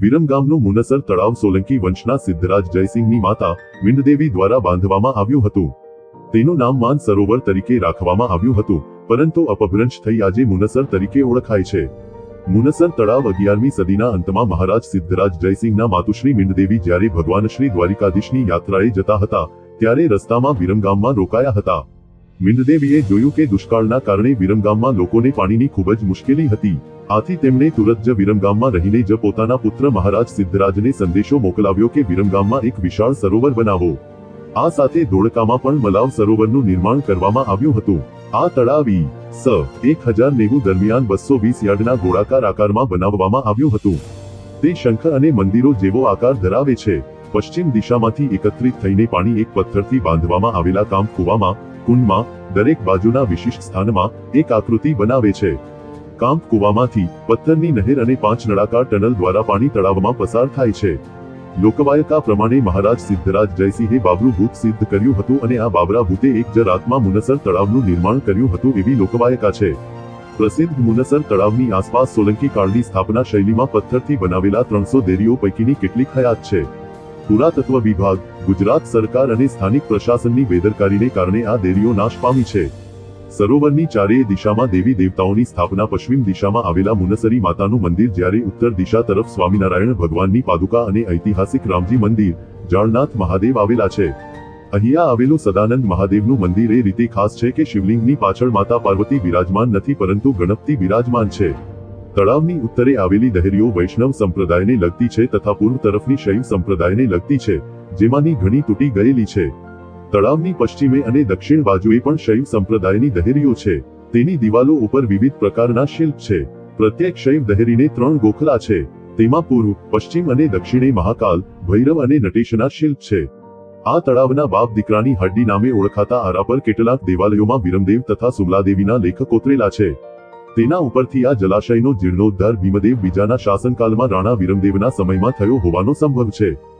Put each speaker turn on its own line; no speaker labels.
વિરમગામનું મુનસર તળાવ સોલંકી વંશના સિદ્ધરાજ જયસિંહની માતા વિંડદેવી દ્વારા બાંધવામાં આવ્યું હતું. તેનું નામ માન સરોવર તરીકે રાખવામાં આવ્યું હતું, પરંતુ અપભ્રંશ થઈ આજે મુનસર તરીકે ઓળખાય છે. મુનસર તળાવ અગિયારમી સદીના અંતમાં મહારાજ સિદ્ધરાજ જયસિંહના માતુશ્રી મિંડદેવી જ્યારે ભગવાન શ્રી દ્વારિકાધીશની યાત્રાએ જતા હતા, ત્યારે રસ્તામાં વિરમગામમાં રોકાયા હતા. મિંડદેવીએ જોયું કે દુષ્કાળના કારણે વિરમગામમાં લોકોને પાણીની ખૂબ જ મુશ્કેલી હતી. આથી તેમણે તુરત જ વિરમગામમાં રહીને જ પોતાના પુત્ર મહારાજ સિદ્ધરાજને સંદેશો મોકલાવ્યો કે વિરમગામમાં એક વિશાળ સરોવર બનાવો. આ સાથે ધોળકામાં પણ મલાવ સરોવરનું નિર્માણ કરવામાં આવ્યું હતું. આ તળાવ, સ, એક હજાર નેવું દરમિયાન બસો વીસ યાર્ડના ગોળાકાર આકારમાં બનાવવામાં આવ્યું હતું. તે શંખ અને મંદિરો જેવો આકાર ધરાવે છે. પશ્ચિમ દિશામાંથી એકત્રિત થઈને પાણી એક પથ્થરથી બાંધવામાં આવેલા કામ કુવામાં, કુંડમાં, દરેક બાજુના વિશિષ્ટ સ્થાનમાં એક આકૃતિ બનાવે છે. કાંપ કુવામાંથી, પથ્થરની નહેર અને પાંચ નળાકાર ટનલ દ્વારા પાણી તળાવમાં પસાર થાય છે. લોકવાયકા પ્રમાણે મહારાજ સિદ્ધરાજ જયસિંહે બાબરું ભૂત સિદ્ધ કર્યું હતું અને આ બાબરા ભૂતે એક જ રાતમાં મુનસર તળાવનું નિર્માણ કર્યું હતું એવી લોકવાયકા છે. પ્રસિદ્ધ મુનસર તળાવની આસપાસ સોલંકી કાળની સ્થાપના શૈલીમાં પથ્થરથી બનાવેલા ત્રણસો દેરીઓ પૈકીની કેટલીક હયાત છે. પુરાતત્વ વિભાગ, ગુજરાત સરકાર અને સ્થાનિક પ્રશાસનની બેદરકારીને કારણે આ દેરીઓ નાશ પામી છે. સરોવરની ચારેય દિશામાં દેવી દેવતાઓની સ્થાપના પશ્ચિમ દિશામાં આવેલા મુનસરી માતાનું મંદિર જ્યારે ઉત્તર દિશા તરફ સ્વામિનારાયણ ભગવાનની પાદુકા અને ઐતિહાસિક રામજી મંદિર, જાળનાથ મહાદેવ આવેલા છે. અહીંયા આવેલું સદાનંદ મહાદેવનું મંદિર એ રીતે ખાસ છે કે શિવલિંગની પાછળ માતા પાર્વતી બિરાજમાન નથી પરંતુ ગણપતિ બિરાજમાન છે. તળાવની ઉત્તરે આવેલી દહેરીઓ વૈષ્ણવ સંપ્રદાયને લગતી છે તથા પૂર્વ તરફની શૈવ સંપ્રદાયને લગતી છે, જેમાંની ઘણી તૂટી ગયેલી છે. તળાવની પશ્ચિમે અને દક્ષિણ બાજુએ પણ શૈવ સંપ્રદાયની દહેરીઓ છે. તેની દિવાલો ઉપર વિવિધ પ્રકારના શિલ્પ છે. પ્રત્યેક શૈવ દહેરીને ત્રણ ગોખલા છે. તેમાં પૂર્વ, પશ્ચિમ અને દક્ષિણે મહાકાલ, ભૈરવ અને નટેશના શિલ્પ છે. આ તળાવના બાપ દીકરાની હડ્ડી નામે ઓળખાતા આરા પર કેટલાક દેવાલયોમાં વિરમદેવ તથા સુમલાદેવીના લેખ કોતરેલા છે. તેના ઉપરથી આ જલાશયનો જીર્ણોદ્ધાર ભીમદેવ બીજાના શાસનકાળમાં રાણા વિરમદેવના સમયમાં થયો હોવાનો સંભવ છે.